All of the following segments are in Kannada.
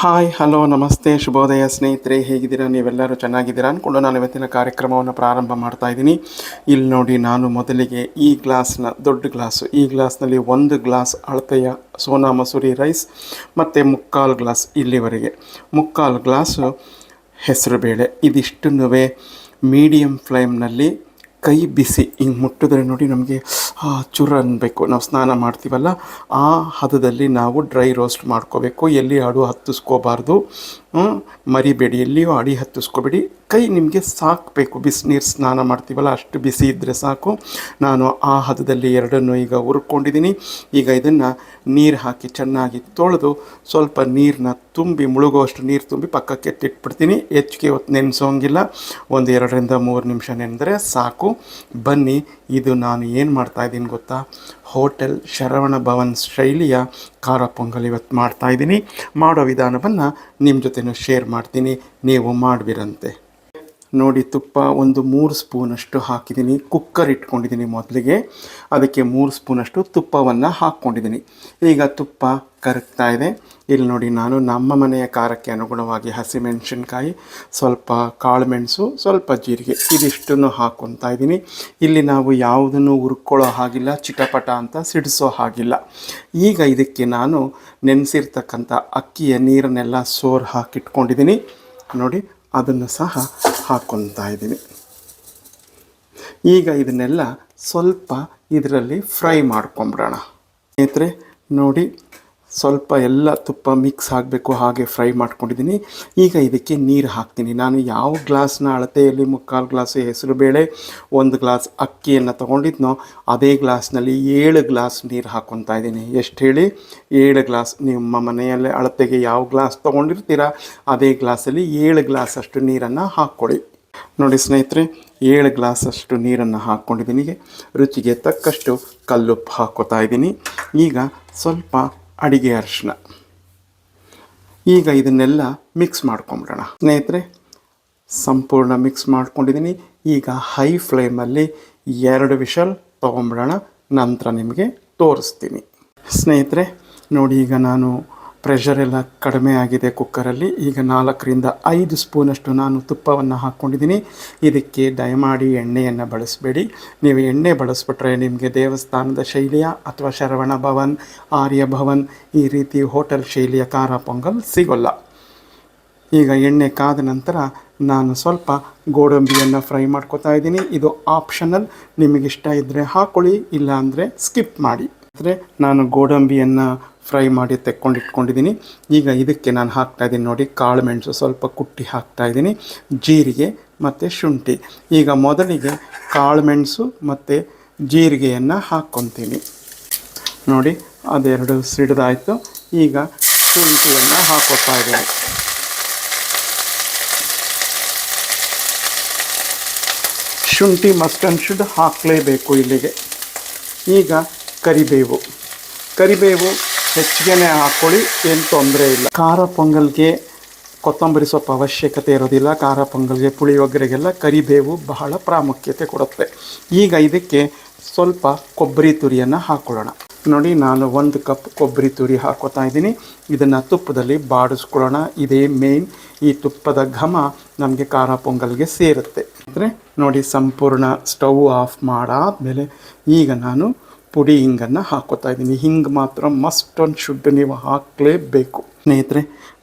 ಹಾಯ್ ಹಲೋ ನಮಸ್ತೆ, ಶುಭೋದಯ ಸ್ನೇಹಿತರೆ, ಹೇಗಿದ್ದೀರಾ? ನೀವೆಲ್ಲರೂ ಚೆನ್ನಾಗಿದ್ದೀರಾ? ಅಂದ್ಕೊಂಡು ನಾನು ಇವತ್ತಿನ ಕಾರ್ಯಕ್ರಮವನ್ನು ಪ್ರಾರಂಭ ಮಾಡ್ತಾ ಇದ್ದೀನಿ. ಇಲ್ಲಿ ನೋಡಿ, ನಾನು ಮೊದಲಿಗೆ ಈ ಗ್ಲಾಸ್ನ, ದೊಡ್ಡ ಗ್ಲಾಸು. ಈ ಗ್ಲಾಸ್ನಲ್ಲಿ ಒಂದು ಗ್ಲಾಸ್ ಅಳತೆಯ ಸೋನಾ ಮಸೂರಿ ರೈಸ್, ಮತ್ತು ಮುಕ್ಕಾಲು ಗ್ಲಾಸ್ ಇಲ್ಲಿವರೆಗೆ. ಮುಕ್ಕಾಲು ಗ್ಲಾಸು ಹೆಸರುಬೇಳೆ. ಇದಿಷ್ಟನ್ನೂ ಮೀಡಿಯಮ್ ಫ್ಲೇಮ್ನಲ್ಲಿ ಕೈ ಬಿಸಿ, ಹಿಂಗೆ ಮುಟ್ಟಿದ್ರೆ ನೋಡಿ ನಮಗೆ ಚುರ ಅನ್ನಬೇಕು ನಾವು ಸ್ನಾನ ಮಾಡ್ತೀವಲ್ಲ, ಆ ಹದದಲ್ಲಿ ನಾವು ಡ್ರೈ ರೋಸ್ಟ್ ಮಾಡ್ಕೋಬೇಕು. ಎಲ್ಲಿ ಹಾಡು ಹತ್ತಿಸ್ಕೋಬಾರ್ದು? ಮರಿಬೇಡಿ. ಎಲ್ಲಿಯೂ ಅಡಿ ಹತ್ತಿಸ್ಕೋಬೇಡಿ. ಕೈ ನಿಮಗೆ ಸಾಕಬೇಕು. ಬಿಸಿನೀರು ಸ್ನಾನ ಮಾಡ್ತೀವಲ್ಲ, ಅಷ್ಟು ಬಿಸಿ ಇದ್ದರೆ ಸಾಕು. ನಾನು ಆ ಹದದಲ್ಲಿ ಎರಡನ್ನು ಈಗ ಹುರ್ಕೊಂಡಿದ್ದೀನಿ. ಈಗ ಇದನ್ನು ನೀರು ಹಾಕಿ ಚೆನ್ನಾಗಿ ತೊಳೆದು ಸ್ವಲ್ಪ ನೀರನ್ನ ತುಂಬಿ, ಮುಳುಗುವಷ್ಟು ನೀರು ತುಂಬಿ ಪಕ್ಕಕ್ಕೆ ಎತ್ತಿಟ್ಬಿಡ್ತೀನಿ. ಹೆಚ್ಚಿಗೆ ಹೊತ್ತು ನೆನೆಸೋಂಗಿಲ್ಲ. ಒಂದು ಎರಡರಿಂದ ಮೂರು ನಿಮಿಷ ನೆನೆದ್ರೆ ಸಾಕು. ಬನ್ನಿ, ಇದು ನಾನು ಏನು ಮಾಡ್ತಾ ಇದ್ದೀನಿ ಗೊತ್ತಾ? ಹೋಟೆಲ್ ಶರವಣ ಭವನ್ ಶೈಲಿಯ ಖಾರ ಪೊಂಗಲ್ ಇವತ್ತು ಮಾಡ್ತಾಯಿದ್ದೀನಿ ಮಾಡೋ ವಿಧಾನವನ್ನು ನಿಮ್ಮ ಜೊತೆನೂ ಶೇರ್ ಮಾಡ್ತೀನಿ. ನೀವು ಮಾಡಿಬಿರಂತೆ. ನೋಡಿ ತುಪ್ಪ ಒಂದು ಮೂರು ಸ್ಪೂನಷ್ಟು ಹಾಕಿದ್ದೀನಿ. ಕುಕ್ಕರ್ ಇಟ್ಕೊಂಡಿದ್ದೀನಿ ಮೊದಲಿಗೆ. ಅದಕ್ಕೆ ಮೂರು ಸ್ಪೂನಷ್ಟು ತುಪ್ಪವನ್ನು ಹಾಕ್ಕೊಂಡಿದ್ದೀನಿ. ಈಗ ತುಪ್ಪ ಕರಗ್ತಾ ಇದೆ. ಇಲ್ಲಿ ನೋಡಿ ನಾನು ನಮ್ಮ ಮನೆಯ ಖಾರಕ್ಕೆ ಅನುಗುಣವಾಗಿ ಹಸಿಮೆಣಸಿನ್ಕಾಯಿ, ಸ್ವಲ್ಪ ಕಾಳುಮೆಣಸು, ಸ್ವಲ್ಪ ಜೀರಿಗೆ ಇದಿಷ್ಟನ್ನು ಹಾಕ್ಕೊತಾ ಇದ್ದೀನಿ. ಇಲ್ಲಿ ನಾವು ಯಾವುದನ್ನು ಹುರ್ಕೊಳ್ಳೋ ಹಾಗಿಲ್ಲ, ಚಿಟಪಟ ಅಂತ ಸಿಡಿಸೋ ಹಾಗಿಲ್ಲ. ಈಗ ಇದಕ್ಕೆ ನಾನು ನೆನೆಸಿರ್ತಕ್ಕಂಥ ಅಕ್ಕಿಯ ನೀರನ್ನೆಲ್ಲ ಸೋರ್ ಹಾಕಿಟ್ಕೊಂಡಿದ್ದೀನಿ. ನೋಡಿ, ಅದನ್ನು ಸಹ ಹಾಕ್ಕೊತಾ ಇದ್ದೀನಿ ಈಗ ಇದನ್ನೆಲ್ಲ ಸ್ವಲ್ಪ ಇದರಲ್ಲಿ ಫ್ರೈ ಮಾಡ್ಕೊಂಬಿಡೋಣ. ಸ್ನೇಹಿತರೆ ನೋಡಿ ಸ್ವಲ್ಪ ಎಲ್ಲ ತುಪ್ಪ ಮಿಕ್ಸ್ ಆಗಬೇಕು, ಹಾಗೆ ಫ್ರೈ ಮಾಡ್ಕೊಂಡಿದ್ದೀನಿ. ಈಗ ಇದಕ್ಕೆ ನೀರು ಹಾಕ್ತೀನಿ. ನಾನು ಯಾವ ಗ್ಲಾಸ್ನ ಅಳತೆಯಲ್ಲಿ ಮುಕ್ಕಾಲು ಗ್ಲಾಸು ಹೆಸರುಬೇಳೆ ಒಂದು ಗ್ಲಾಸ್ ಅಕ್ಕಿಯನ್ನು ತೊಗೊಂಡಿದ್ನೋ, ಅದೇ ಗ್ಲಾಸ್ನಲ್ಲಿ ಏಳು ಗ್ಲಾಸ್ ನೀರು ಹಾಕ್ಕೊತಾ ಇದ್ದೀನಿ. ಎಷ್ಟು ಹೇಳಿ? ಏಳು ಗ್ಲಾಸ್ ನಿಮ್ಮ ಮನೆಯಲ್ಲೇ ಅಳತೆಗೆ ಯಾವ ಗ್ಲಾಸ್ ತೊಗೊಂಡಿರ್ತೀರ, ಅದೇ ಗ್ಲಾಸಲ್ಲಿ ಏಳು ಗ್ಲಾಸ್ ಅಷ್ಟು ನೀರನ್ನು ಹಾಕ್ಕೊಳ್ಳಿ ನೋಡಿ ಸ್ನೇಹಿತರೆ, ಏಳು ಗ್ಲಾಸಷ್ಟು ನೀರನ್ನು ಹಾಕ್ಕೊಂಡಿದ್ದೀನಿ. ರುಚಿಗೆ ತಕ್ಕಷ್ಟು ಕಲ್ಲುಪ್ಪು ಹಾಕ್ಕೋತಾ ಇದ್ದೀನಿ. ಈಗ ಸ್ವಲ್ಪ ಅಡಿಗೆ ಅರಿಶಿನ ಈಗ ಇದನ್ನೆಲ್ಲ ಮಿಕ್ಸ್ ಮಾಡ್ಕೊಂಬಿಡೋಣ. ಸ್ನೇಹಿತರೆ, ಸಂಪೂರ್ಣ ಮಿಕ್ಸ್ ಮಾಡ್ಕೊಂಡಿದ್ದೀನಿ. ಈಗ ಹೈ ಫ್ಲೇಮಲ್ಲಿ ಎರಡು ವಿಷಲ್ ತೊಗೊಂಬಿಡೋಣ. ನಂತರ ನಿಮಗೆ ತೋರಿಸ್ತೀನಿ. ಸ್ನೇಹಿತರೆ, ನೋಡಿ ಈಗ ನಾನು ಪ್ರೆಷರ್ ಎಲ್ಲ ಕಡಿಮೆ ಆಗಿದೆ ಕುಕ್ಕರಲ್ಲಿ ಈಗ ನಾಲ್ಕರಿಂದ ಐದು ಸ್ಪೂನಷ್ಟು ನಾನು ತುಪ್ಪವನ್ನು ಹಾಕ್ಕೊಂಡಿದ್ದೀನಿ. ಇದಕ್ಕೆ ದಯಮಾಡಿ ಎಣ್ಣೆಯನ್ನು ಬಳಸಬೇಡಿ. ನೀವು ಎಣ್ಣೆ ಬಳಸ್ಬಿಟ್ರೆ ನಿಮಗೆ ದೇವಸ್ಥಾನದ ಶೈಲಿಯ ಅಥವಾ ಶರವಣ ಭವನ್, ಆರ್ಯ ಭವನ್ ಈ ರೀತಿ ಹೋಟೆಲ್ ಶೈಲಿಯ ಖಾರ ಪೊಂಗಲ್ ಸಿಗೋಲ್ಲ. ಈಗ ಎಣ್ಣೆ ಕಾದ ನಂತರ ನಾನು ಸ್ವಲ್ಪ ಗೋಡಂಬಿಯನ್ನು ಫ್ರೈ ಮಾಡ್ಕೊತಾ ಇದ್ದೀನಿ. ಇದು ಆಪ್ಷನಲ್ ನಿಮಗಿಷ್ಟ ಇದ್ದರೆ ಹಾಕ್ಕೊಳ್ಳಿ ಇಲ್ಲ ಅಂದರೆ ಸ್ಕಿಪ್ ಮಾಡಿ. ಅಂದರೆ ನಾನು ಗೋಡಂಬಿಯನ್ನು ಫ್ರೈ ಮಾಡಿ ತೆಕ್ಕೊಂಡಿಟ್ಕೊಂಡಿದ್ದೀನಿ. ಈಗ ಇದಕ್ಕೆ ನಾನು ಹಾಕ್ತಾ ಇದ್ದೀನಿ ನೋಡಿ, ಕಾಳು ಮೆಣಸು ಸ್ವಲ್ಪ ಕುಟ್ಟಿ ಹಾಕ್ತಾ ಇದ್ದೀನಿ. ಜೀರಿಗೆ ಮತ್ತು ಶುಂಠಿ. ಈಗ ಮೊದಲಿಗೆ ಕಾಳು ಮೆಣಸು ಮತ್ತು ಜೀರಿಗೆಯನ್ನು ಹಾಕ್ಕೊತೀನಿ. ನೋಡಿ, ಅದೆರಡು ಸಿಡಿದಾಯಿತು. ಈಗ ಶುಂಠಿಯನ್ನು ಹಾಕೋತಾ ಇದ್ದೀನಿ. ಶುಂಠಿ ಮಸ್ಟ್ ಅಂಡ್ ಶುಡ್ ಹಾಕಲೇಬೇಕು ಇಲ್ಲಿಗೆ. ಈಗ ಕರಿಬೇವು. ಕರಿಬೇವು ಹೆಚ್ಚಿಗೆ ಹಾಕ್ಕೊಳ್ಳಿ ಏನು ತೊಂದರೆ ಇಲ್ಲ. ಖಾರ ಪೊಂಗಲ್ಗೆ ಕೊತ್ತಂಬರಿ ಸೊಪ್ಪು ಅವಶ್ಯಕತೆ ಇರೋದಿಲ್ಲ. ಖಾರ ಪೊಂಗಲ್ಗೆ ಪುಳಿಯೋಗರೆಗೆಲ್ಲ ಕರಿಬೇವು ಬಹಳ ಪ್ರಾಮುಖ್ಯತೆ ಕೊಡುತ್ತೆ. ಈಗ ಇದಕ್ಕೆ ಸ್ವಲ್ಪ ಕೊಬ್ಬರಿ ತುರಿಯನ್ನು ಹಾಕ್ಕೊಳ್ಳೋಣ ನೋಡಿ, ನಾನು ಒಂದು ಕಪ್ ಕೊಬ್ಬರಿ ತುರಿ ಹಾಕೋತಾ ಇದ್ದೀನಿ. ಇದನ್ನು ತುಪ್ಪದಲ್ಲಿ ಬಾಡಿಸ್ಕೊಳ್ಳೋಣ. ಇದೇ ಮೇನ್ ಈ ತುಪ್ಪದ ಘಮ ನಮಗೆ ಖಾರ ಪೊಂಗಲ್ಗೆ ಸೇರುತ್ತೆ. ಅಂದರೆ ನೋಡಿ, ಸಂಪೂರ್ಣ ಸ್ಟವ್ ಆಫ್ ಮಾಡಾದಮೇಲೆ ಈಗ ನಾನು ಪುಡಿ ಹಿಂಗನ್ನು ಹಾಕೋತಾ ಇದ್ದೀನಿ. ಹಿಂಗೆ ಮಾತ್ರ ಮಸ್ಟ್ ಆ್ಯಂಡ್ ಶುಡ್ ನೀವು ಹಾಕಲೇಬೇಕು. ಸ್ನೇಹಿತರೆ,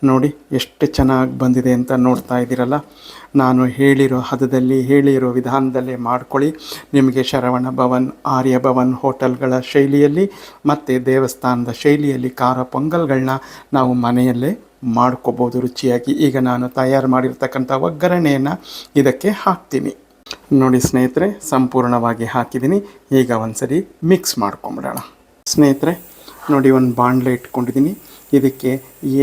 ನೋಡಿ ಎಷ್ಟು ಚೆನ್ನಾಗಿ ಬಂದಿದೆ ಅಂತ ನೋಡ್ತಾ ಇದ್ದೀರಲ್ಲ? ನಾನು ಹೇಳಿರೋ ಹದದಲ್ಲಿ ಹೇಳಿರೋ ವಿಧಾನದಲ್ಲೇ ಮಾಡ್ಕೊಳ್ಳಿ. ನಿಮಗೆ ಶರವಣ ಭವನ್, ಆರ್ಯ ಭವನ್ ಹೋಟೆಲ್ಗಳ ಶೈಲಿಯಲ್ಲಿ ಮತ್ತು ದೇವಸ್ಥಾನದ ಶೈಲಿಯಲ್ಲಿ ಖಾರ ಪೊಂಗಲ್ಗಳನ್ನ ನಾವು ಮನೆಯಲ್ಲೇ ಮಾಡ್ಕೋಬೋದು ರುಚಿಯಾಗಿ. ಈಗ ನಾನು ತಯಾರು ಮಾಡಿರ್ತಕ್ಕಂಥ ಒಗ್ಗರಣೆಯನ್ನು ಇದಕ್ಕೆ ಹಾಕ್ತೀನಿ. ನೋಡಿ ಸ್ನೇಹಿತರೆ, ಸಂಪೂರ್ಣವಾಗಿ ಹಾಕಿದ್ದೀನಿ. ಈಗ ಒಂದ್ಸರಿ ಮಿಕ್ಸ್ ಮಾಡ್ಕೊಂಬಿಡೋಣ. ಸ್ನೇಹಿತರೆ, ನೋಡಿ ಒಂದು ಬಾಣಲೆ ಇಟ್ಕೊಂಡಿದ್ದೀನಿ. ಇದಕ್ಕೆ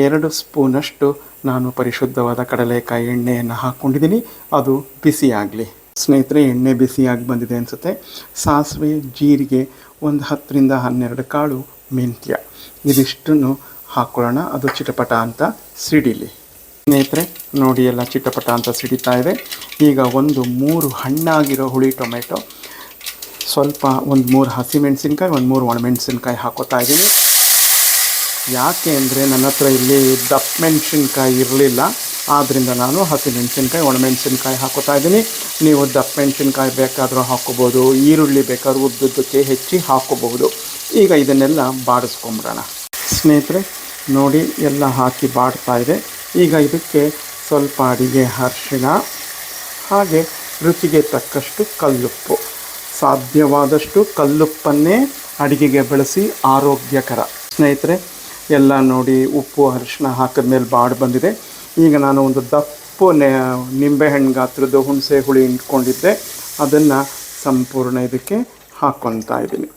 ಎರಡು ಸ್ಪೂನಷ್ಟು ನಾನು ಪರಿಶುದ್ಧವಾದ ಕಡಲೆಕಾಯಿ ಎಣ್ಣೆಯನ್ನು ಹಾಕ್ಕೊಂಡಿದ್ದೀನಿ ಅದು ಬಿಸಿ ಆಗಲಿ ಸ್ನೇಹಿತರೆ, ಎಣ್ಣೆ ಬಿಸಿಯಾಗಿ ಬಂದಿದೆ ಅನಿಸುತ್ತೆ. ಸಾಸಿವೆ, ಜೀರಿಗೆ ಒಂದು ಹತ್ತರಿಂದ ಹನ್ನೆರಡು ಕಾಳು ಮೆಂತ್ಯ. ಇದಿಷ್ಟನ್ನು ಹಾಕ್ಕೊಳ್ಳೋಣ ಅದು ಚಿಟಪಟ ಅಂತ ಸಿಡಿಲಿ. ಸ್ನೇಹಿತರೆ, ನೋಡಿ ಎಲ್ಲ ಚಿಟಪಟ ಅಂತ ಸಿಡಿತಾ ಇದೆ. ಈಗ ಒಂದು ಮೂರು ಹಣ್ಣಾಗಿರೋ ಹುಳಿ ಟೊಮೆಟೊ. ಸ್ವಲ್ಪ ಒಂದು ಮೂರು ಹಸಿಮೆಣಸಿನ್ಕಾಯಿ ಒಂದು ಮೂರು ಒಣಮೆಣಸಿನ್ಕಾಯಿ ಹಾಕೋತಾ ಇದ್ದೀನಿ ಯಾಕೆ ಅಂದರೆ ನನ್ನ ಹತ್ರ ಇಲ್ಲಿ ದಪ್ಪ ಮೆಣಸಿನ್ಕಾಯಿ ಇರಲಿಲ್ಲ. ಆದ್ದರಿಂದ ನಾನು ಹಸಿಮೆಣಸಿನ್ಕಾಯಿ ಒಣಮೆಣಸಿನ್ಕಾಯಿ ಹಾಕೋತಾ ಇದ್ದೀನಿ ನೀವು ದಪ್ಪ ಮೆಣಸಿನ್ಕಾಯಿ ಬೇಕಾದರೂ ಹಾಕೋಬೋದು, ಈರುಳ್ಳಿ ಬೇಕಾದ್ರೂ ಉದ್ದುದ್ದಕ್ಕೆ ಹೆಚ್ಚಿ ಹಾಕೋಬಹುದು. ಈಗ ಇದನ್ನೆಲ್ಲ ಬಾಡಿಸ್ಕೊಂಬಿಡೋಣ ಸ್ನೇಹಿತರೆ, ನೋಡಿ ಎಲ್ಲ ಹಾಕಿ ಬಾಡ್ತಾ ಇದೆ. ಈಗ ಇದಕ್ಕೆ ಸ್ವಲ್ಪ ಅಡಿಗೆ, ಅರಿಶಿಣ, ಹಾಗೆ ರುಚಿಗೆ ತಕ್ಕಷ್ಟು ಕಲ್ಲುಪ್ಪು. ಸಾಧ್ಯವಾದಷ್ಟು ಕಲ್ಲುಪ್ಪನ್ನೇ ಅಡಿಗೆಗೆ ಬಳಸಿ ಆರೋಗ್ಯಕರ. ಸ್ನೇಹಿತರೆ, ಎಲ್ಲ ನೋಡಿ ಉಪ್ಪು ಅರಿಶಿನ ಹಾಕಿದ ಮೇಲೆ ಬಾಡು ಬಂದಿದೆ. ಈಗ ನಾನು ಒಂದು ದಪ್ಪು ನಿಂಬೆಹಣ್ಣು ಗಾತ್ರದ್ದು ಹುಣಸೆ ಹುಳಿ ಇಟ್ಕೊಂಡಿದ್ದೆ. ಅದನ್ನು ಸಂಪೂರ್ಣ ಇದಕ್ಕೆ ಹಾಕ್ಕೊತಾ ಇದ್ದೀನಿ.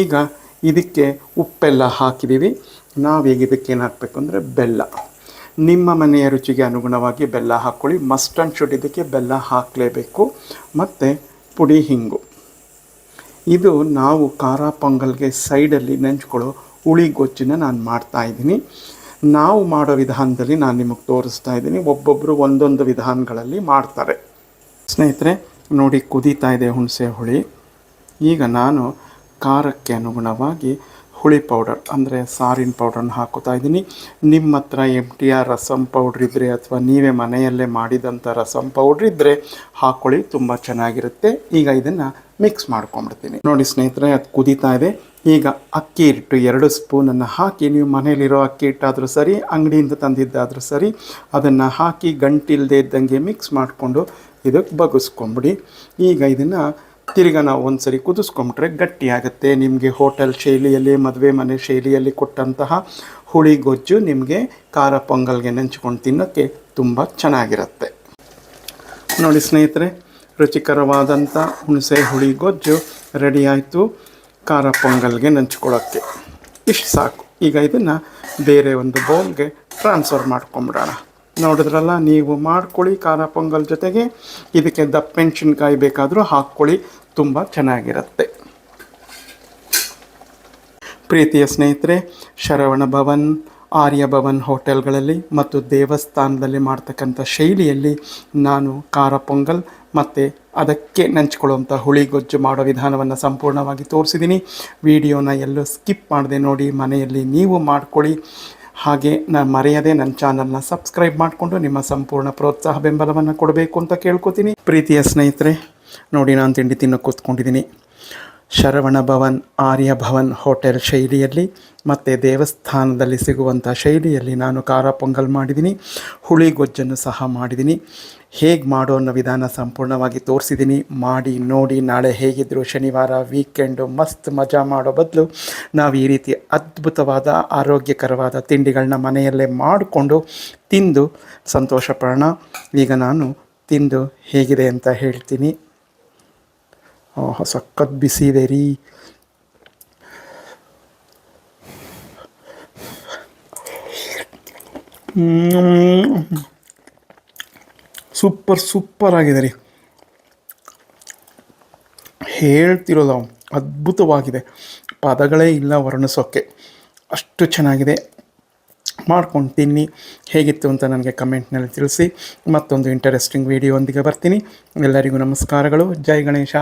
ಈಗ ಇದಕ್ಕೆ ಉಪ್ಪೆಲ್ಲ ಹಾಕಿದ್ದೀವಿ. ನಾವೀಗ ಇದಕ್ಕೆ ಏನು ಹಾಕಬೇಕು ಅಂದರೆ ಬೆಲ್ಲ. ನಿಮ್ಮ ಮನೆಯ ರುಚಿಗೆ ಅನುಗುಣವಾಗಿ ಬೆಲ್ಲ ಹಾಕ್ಕೊಳ್ಳಿ ಮಸ್ಟ್ ಆ್ಯಂಡ್ ಶುಡ್ ಇದಕ್ಕೆ ಬೆಲ್ಲ ಹಾಕಲೇಬೇಕು. ಮತ್ತು ಪುಡಿ ಹಿಂಗು. ಇದು ನಾವು ಖಾರ ಪೊಂಗಲ್ಗೆ ಸೈಡಲ್ಲಿ ನೆಂಚ್ಕೊಳ್ಳೋ ಹುಳಿ ಗೊಜ್ಜನ್ನ ನಾನು ಮಾಡ್ತಾ ಇದ್ದೀನಿ. ನಾವು ಮಾಡೋ ವಿಧಾನದಲ್ಲಿ ನಾನು ನಿಮಗೆ ತೋರಿಸ್ತಾ ಇದ್ದೀನಿ. ಒಬ್ಬೊಬ್ಬರು ಒಂದೊಂದು ವಿಧಾನಗಳಲ್ಲಿ ಮಾಡ್ತಾರೆ. ಸ್ನೇಹಿತರೆ, ನೋಡಿ ಕುದೀತಾ ಇದೆ ಹುಣಸೆ ಹುಳಿ. ಈಗ ನಾನು ಖಾರಕ್ಕೆ ಅನುಗುಣವಾಗಿ ಹುಳಿ ಪೌಡರ್, ಅಂದರೆ ಸಾರಿನ ಪೌಡರ್ನ ಹಾಕೋತಾ ಇದ್ದೀನಿ. ನಿಮ್ಮ ಹತ್ರ M T R rasam powder ಇದ್ದರೆ ಅಥವಾ ನೀವೇ ಮನೆಯಲ್ಲೇ ಮಾಡಿದಂಥ ರಸಮ್ ಪೌಡ್ರ್ ಇದ್ದರೆ ಹಾಕ್ಕೊಳ್ಳಿ ತುಂಬ ಚೆನ್ನಾಗಿರುತ್ತೆ. ಈಗ ಇದನ್ನು ಮಿಕ್ಸ್ ಮಾಡ್ಕೊಂಬಿಡ್ತೀನಿ ನೋಡಿ ಸ್ನೇಹಿತರೆ, ಅದು ಕುದೀತಾ ಇದೆ. ಈಗ ಅಕ್ಕಿ ಹಿಟ್ಟು ಎರಡು ಸ್ಪೂನನ್ನು ಹಾಕಿ, ನೀವು ಮನೇಲಿರೋ ಅಕ್ಕಿ ಹಿಟ್ಟಾದರೂ ಸರಿ, ಅಂಗಡಿಯಿಂದ ತಂದಿದ್ದಾದರೂ ಸರಿ, ಅದನ್ನು ಹಾಕಿ ಗಂಟಿಲ್ಲದೆ ಇದ್ದಂಗೆ ಮಿಕ್ಸ್ ಮಾಡಿಕೊಂಡು ಇದಕ್ಕೆ ಬಗ್ಗಿಸ್ಕೊಂಬಿಡಿ ಈಗ ಇದನ್ನು ತಿರ್ಗಾ ನಾವು ಒಂದು ಸರಿ ಕುದಿಸ್ಕೊಂಬಿಟ್ರೆ ಗಟ್ಟಿಯಾಗುತ್ತೆ ನಿಮಗೆ ಹೋಟೆಲ್ ಶೈಲಿಯಲ್ಲಿ, ಮದುವೆ ಮನೆ ಶೈಲಿಯಲ್ಲಿ ಕೊಟ್ಟಂತಹ ಹುಳಿ ಗೊಜ್ಜು ನಿಮಗೆ ಖಾರ ಪೊಂಗಲ್ಗೆ ನೆಂಚ್ಕೊಂಡು ತಿನ್ನೋಕ್ಕೆ ತುಂಬ ಚೆನ್ನಾಗಿರುತ್ತೆ. ನೋಡಿ ಸ್ನೇಹಿತರೆ ರುಚಿಕರವಾದಂಥ ಹುಣಸೆ ಹುಳಿ ಗೊಜ್ಜು ರೆಡಿ ಆಯಿತು ಖಾರ ಪೊಂಗಲ್ಗೆ ನೆಂಚ್ಕೊಳ್ಳೋಕ್ಕೆ. ಇಷ್ಟು ಸಾಕು. ಈಗ ಇದನ್ನು ಬೇರೆ ಒಂದು ಬೌಲ್ಗೆ ಟ್ರಾನ್ಸ್ಫರ್ ಮಾಡ್ಕೊಂಬಿಡೋಣ. ನೋಡಿದ್ರಲ್ಲ, ನೀವು ಮಾಡ್ಕೊಳ್ಳಿ ಖಾರ ಪೊಂಗಲ್ ಜೊತೆಗೆ. ಇದಕ್ಕೆ ದಪ್ಪ ಮೆಣಸಿನ್ಕಾಯಿ ಬೇಕಾದರೂ ಹಾಕ್ಕೊಳ್ಳಿ, ತುಂಬ ಚೆನ್ನಾಗಿರುತ್ತೆ. ಪ್ರೀತಿಯ ಸ್ನೇಹಿತರೆ, ಶರವಣ ಭವನ್, ಆರ್ಯ ಭವನ್ ಹೋಟೆಲ್ಗಳಲ್ಲಿ ಮತ್ತು ದೇವಸ್ಥಾನದಲ್ಲಿ ಮಾಡ್ತಕ್ಕಂಥ ಶೈಲಿಯಲ್ಲಿ ನಾನು ಖಾರ ಪೊಂಗಲ್ ಮತ್ತು ಅದಕ್ಕೆ ನೆಂಚ್ಕೊಳ್ಳುವಂಥ ಹುಳಿ ಗೊಜ್ಜು ಮಾಡೋ ವಿಧಾನವನ್ನು ಸಂಪೂರ್ಣವಾಗಿ ತೋರಿಸಿದ್ದೀನಿ. ವಿಡಿಯೋನ ಎಲ್ಲೂ ಸ್ಕಿಪ್ ಮಾಡದೆ ನೋಡಿ, ಮನೆಯಲ್ಲಿ ನೀವು ಮಾಡ್ಕೊಳ್ಳಿ. ಹಾಗೆ ನಾನು ಮರೆಯದೆ ನನ್ನ ಚಾನಲ್ನ ಸಬ್ಸ್ಕ್ರೈಬ್ ಮಾಡಿಕೊಂಡು ನಿಮ್ಮ ಸಂಪೂರ್ಣ ಪ್ರೋತ್ಸಾಹ ಬೆಂಬಲವನ್ನು ಕೊಡಬೇಕು ಅಂತ ಕೇಳ್ಕೊತೀನಿ. ಪ್ರೀತಿಯ ಸ್ನೇಹಿತರೆ, ನೋಡಿ ನಾನು ತಿಂಡಿ ತಿನ್ನೋ ಕೂತ್ಕೊಂಡಿದ್ದೀನಿ. ಶರವಣ ಭವನ್, ಆರ್ಯ ಭವನ್ ಹೋಟೆಲ್ ಶೈಲಿಯಲ್ಲಿ ಮತ್ತು ದೇವಸ್ಥಾನದಲ್ಲಿ ಸಿಗುವಂಥ ಶೈಲಿಯಲ್ಲಿ ನಾನು ಖಾರ ಪೊಂಗಲ್ ಮಾಡಿದ್ದೀನಿ. ಹುಳಿ ಗೊಜ್ಜನ್ನು ಸಹ ಮಾಡಿದ್ದೀನಿ. ಹೇಗೆ ಮಾಡೋ ಅನ್ನೋ ವಿಧಾನ ಸಂಪೂರ್ಣವಾಗಿ ತೋರಿಸಿದ್ದೀನಿ. ಮಾಡಿ, ನೋಡಿ, ನಾಳೆ ಹೇಗಿದ್ದರೂ ಶನಿವಾರ ವೀಕೆಂಡು ಮಸ್ತ್ ಮಜಾ ಮಾಡೋ ಬದಲು ನಾವು ಈ ರೀತಿ ಅದ್ಭುತವಾದ, ಆರೋಗ್ಯಕರವಾದ ತಿಂಡಿಗಳನ್ನ ಮನೆಯಲ್ಲೇ ಮಾಡಿಕೊಂಡು ತಿಂದು ಸಂತೋಷ ಈಗ ನಾನು ತಿಂದು ಹೇಗಿದೆ ಅಂತ ಹೇಳ್ತೀನಿ. ಸಖತ್ ಬಿಸಿ ಇದೆ ರೀ. ಸೂಪರ್ ಸೂಪರ್ ಆಗಿದೆ ರೀ. ಹೇಳ್ತಿರೋದು ಅದ್ಭುತವಾಗಿದೆ. ಪದಗಳೇ ಇಲ್ಲ ವರ್ಣಿಸೋಕ್ಕೆ ಅಷ್ಟು ಚೆನ್ನಾಗಿದೆ. ಮಾಡ್ಕೊಂಡು ತಿನ್ನಿ. ಹೇಗಿತ್ತು ಅಂತ ನನಗೆ ಕಮೆಂಟ್ನಲ್ಲಿ ತಿಳಿಸಿ. ಮತ್ತೊಂದು ಇಂಟರೆಸ್ಟಿಂಗ್ ವಿಡಿಯೋ ಒಂದಿಗೆ ಬರ್ತೀನಿ. ಎಲ್ಲರಿಗೂ ನಮಸ್ಕಾರಗಳು. ಜೈ ಗಣೇಶ.